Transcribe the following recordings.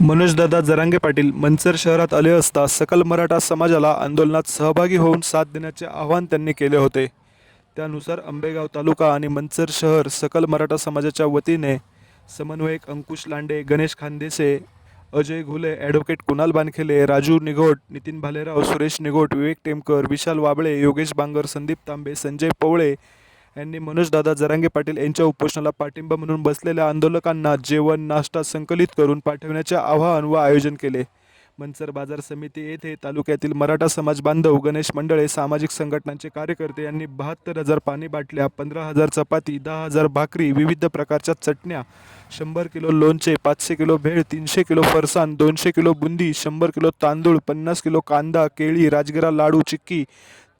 मनोजदादा जरांगे पाटील मंचर शहरात आले असता सकल मराठा समाजाला आंदोलनात सहभागी होऊन साथ देण्याचे आवाहन त्यांनी केले होते. त्यानुसार आंबेगाव तालुका आणि मंचर शहर सकल मराठा समाजाच्या वतीने समन्वयक अंकुश लांडे गणेश खानदेसे अजय घुले ॲडव्होकेट कुणाल बानखेले राजू निघोट नितीन भालेराव सुरेश निघोट विवेक टेमकर विशाल वाबळे योगेश बांगर संदीप तांबे संजय पवळे यांनी मनोजदादा जरांगे पाटील यांच्या उपोषणाला पाठिंबा म्हणून बसलेल्या आंदोलकांना जेवण नाश्ता संकलित करून पाठवण्याचे आवाहन व आयोजन केले. मनसर बाजार समिती येथे तालुक्यातील मराठा समाज बांधव गणेश मंडळे सामाजिक संघटनांचे कार्यकर्ते यांनी बहात्तर हजार पाणी बाटल्या पंधरा हजार चपाती दहा हजार भाकरी विविध प्रकारच्या चटण्या शंभर किलो लोणचे पाचशे किलो भेळ तीनशे किलो फरसाण दोनशे किलो बुंदी शंभर किलो तांदूळ पन्नास किलो कांदा केळी राजगिरा लाडू चिक्की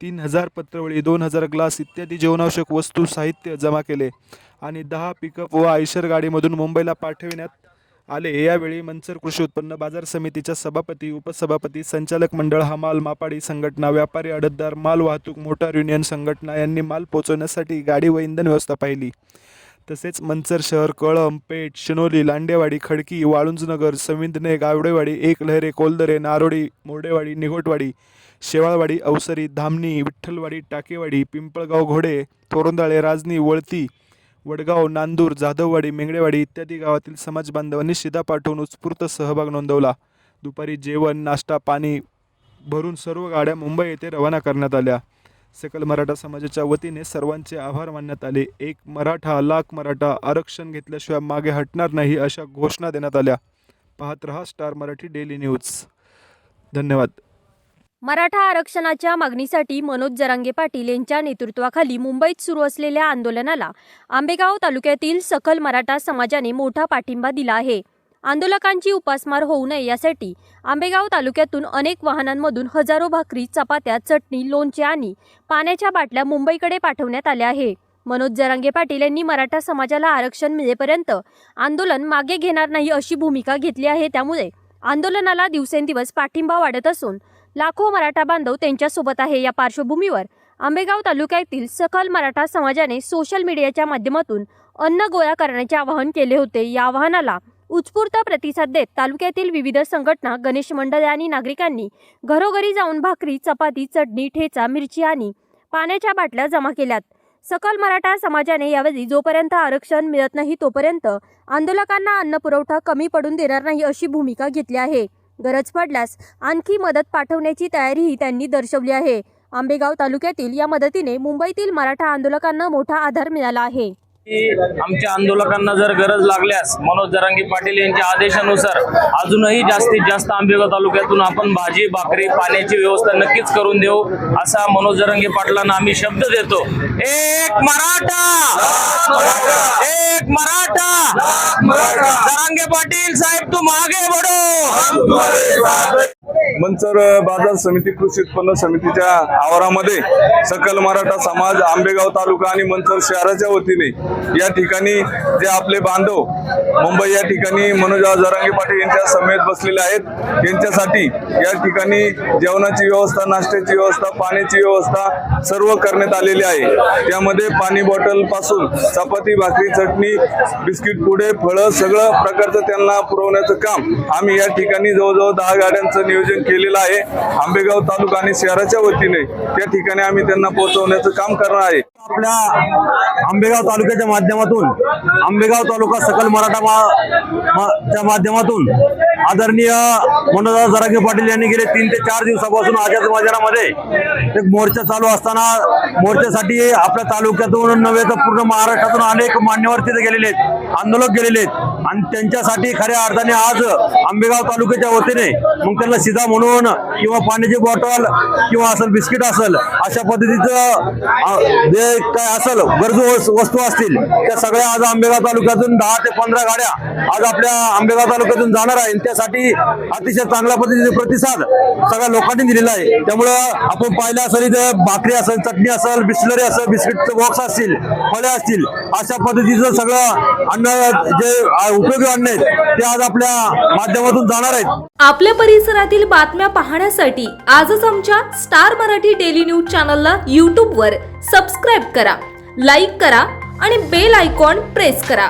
तीन हजार पत्रवळी दोन हजार ग्लास इत्यादी जीवनावश्यक वस्तू साहित्य जमा केले आणि दहा पिकअप व आयशर गाडीमधून मुंबईला पाठविण्यात आले. यावेळी मंचर कृषी उत्पन्न बाजार समितीच्या सभापती उपसभापती संचालक मंडळ हमाल मापाडी संघटना व्यापारी अडतदार माल वाहतूक मोटार युनियन संघटना यांनी माल पोहोचवण्यासाठी गाडी व इंधन व्यवस्था पाहिली. तसेच मंचर शहर कळम पेठ शिनोली लांडेवाडी खडकी वाळुंजनगर सविंदने गावडेवाडी एक लहरे कोलदरे नारोडी मोडेवाडी निघोटवाडी शेवाळवाडी अवसरी धामणी विठ्ठलवाडी टाकेवाडी पिंपळगाव घोडे तोरंदाळे राजनी वळती वडगाव नांदूर जाधववाडी मेंगडेवाडी इत्यादी गावातील समाज बांधवांनी शिदा पाठवून उत्स्फूर्त सहभाग नोंदवला. दुपारी जेवण नाश्ता पाणी भरून सर्व गाड्या मुंबई येथे रवाना करण्यात आल्या. सकल मराठा समाजाच्या वतीने सर्वांचे आभार मानण्यात आले. एक मराठा लाख मराठा आरक्षण घेतल्याशिवाय मागे हटणार नाही अशा घोषणा देण्यात आल्या. पाहत रहा स्टार मराठी डेली न्यूज. धन्यवाद. मराठा आरक्षणाच्या मागणीसाठी मनोज जरांगे पाटील यांच्या नेतृत्वाखाली मुंबईत सुरू असलेल्या आंदोलनाला आंबेगाव तालुक्यातील सकल मराठा समाजाने मोठा पाठिंबा दिला आहे. आंदोलकांची उपासमार होऊ नये यासाठी आंबेगाव तालुक्यातून अनेक वाहनांमधून हजारो भाकरी चपात्या चटणी लोणचे आणि पाण्याच्या बाटल्या मुंबईकडे पाठवण्यात आल्या आहे. मनोज जरांगे पाटील यांनी मराठा समाजाला आरक्षण मिळेपर्यंत आंदोलन मागे घेणार नाही अशी भूमिका घेतली आहे. त्यामुळे आंदोलनाला दिवसेंदिवस पाठिंबा वाढत असून लाखो मराठा बांधव त्यांच्यासोबत आहे या पार्श्वभूमीवर. आंबेगाव तालुक्यातील सकल मराठा समाजाने सोशल मीडियाच्या माध्यमातून अन्न गोळा करण्याचे आवाहन केले होते. या आवाहनाला उत्स्फूर्त प्रतिसाद देत तालुक्यातील विविध संघटना गणेश मंडळे आणि नागरिकांनी घरोघरी जाऊन भाकरी चपाती चटणी ठेचा मिरची आणि पाण्याच्या बाटल्या जमा केल्यात. सकल मराठा समाजाने यावेळी जोपर्यंत आरक्षण मिळत नाही तोपर्यंत आंदोलकांना अन्न पुरवठा कमी पडून देणार नाही अशी भूमिका घेतली आहे. गरज पडल्यास आणखी मदत पाठवण्याची तयारीही त्यांनी दर्शवली आहे. आंबेगाव तालुक्यातील या मदतीने मुंबईतील मराठा आंदोलकांना मोठा आधार मिळाला आहे. आमच्या आंदोलकांना जर गरज लागल्यास मनोज जरांगी पाटील यांच्या आदेशानुसार अजूनही जास्तीत जास्त आंबेगाव तालुक्यातून आपण भाजी भाकरी पाण्याची व्यवस्था नक्कीच करून देऊ असा मनोज जरांगे पाटलांना आम्ही शब्द देतो. एक मराठा! एक मराठा! जरांगे पाटील साहेब तू मागे बडो मंचर बाजार समिती कृषी उत्पन्न समितीच्या आवारामध्ये सकल मराठा समाज आंबेगाव तालुका आणि मंचर शहराच्या वतीने या ठिकाणी जे आपले बांधव मुंबई या ठिकाणी मनोज जरांगे पाटील यांच्या समेत बसलेले आहेत यांच्यासाठी या ठिकाणी जेवणाची व्यवस्था नाश्त्याची व्यवस्था पाण्याची व्यवस्था सर्व करण्यात आलेली आहे. त्यामध्ये पाणी बॉटलपासून चपाती भाकरी चटणी बिस्किट पुडे फळं सगळं प्रकारचं त्यांना पुरवण्याचं काम आम्ही या ठिकाणी जवळजवळ दहा गाड्यांचं नियोजन केलेलं आहे. आंबेगाव तालुका आणि शहराच्या वतीने त्या ठिकाणी आम्ही त्यांना पोहोचवण्याचं काम करणार आहे. आपल्या आंबेगाव तालुक्याच्या माध्यमातून आंबेगाव तालुका सकल मराठा मा- मा- च्या माध्यमातून आदरणीय मनोजराव जरागे पाटील यांनी गेले तीन ते चार दिवसापासून आझाद मैदानामध्ये एक मोर्चा चालू असताना मोर्चासाठी आपल्या तालुक्यातून नव्हे तर पूर्ण महाराष्ट्रातून अनेक मान्यवर तिथे गेलेले आहेत आंदोलक गेलेले आहेत. आणि त्यांच्यासाठी खऱ्या अर्थाने आज आंबेगाव तालुक्याच्या वतीने मग त्यांना शिजा म्हणून किंवा पाण्याची बॉटल किंवा असेल बिस्किट असेल अशा पद्धतीचं जे काय असेल गरजू वस्तू असतील त्या सगळ्या आज आंबेगाव तालुक्यातून दहा ते पंधरा गाड्या आज आपल्या आंबेगाव तालुक्यातून जाणार आहे. त्यासाठी अतिशय चांगल्या पद्धतीने प्रतिसाद सगळ्या लोकांनी दिलेला आहे. त्यामुळं आपण पाहिलं असेल इथं भाकरी असेल चटणी असेल बिस्लरी असेल बिस्किटचं बॉक्स असतील फळे असतील अशा पद्धतीचं सगळं अन्न जे उपयोगी अन्न ते आज आपल्या माध्यमातून जाणार आहेत. आपल्या परिसरातील बातम्या पाहण्यासाठी आजच आमच्या स्टार मराठी डेली न्यूज चॅनलला यूट्यूबवर सबस्क्राईब करा लाईक करा आणि बेल आयकॉन प्रेस करा.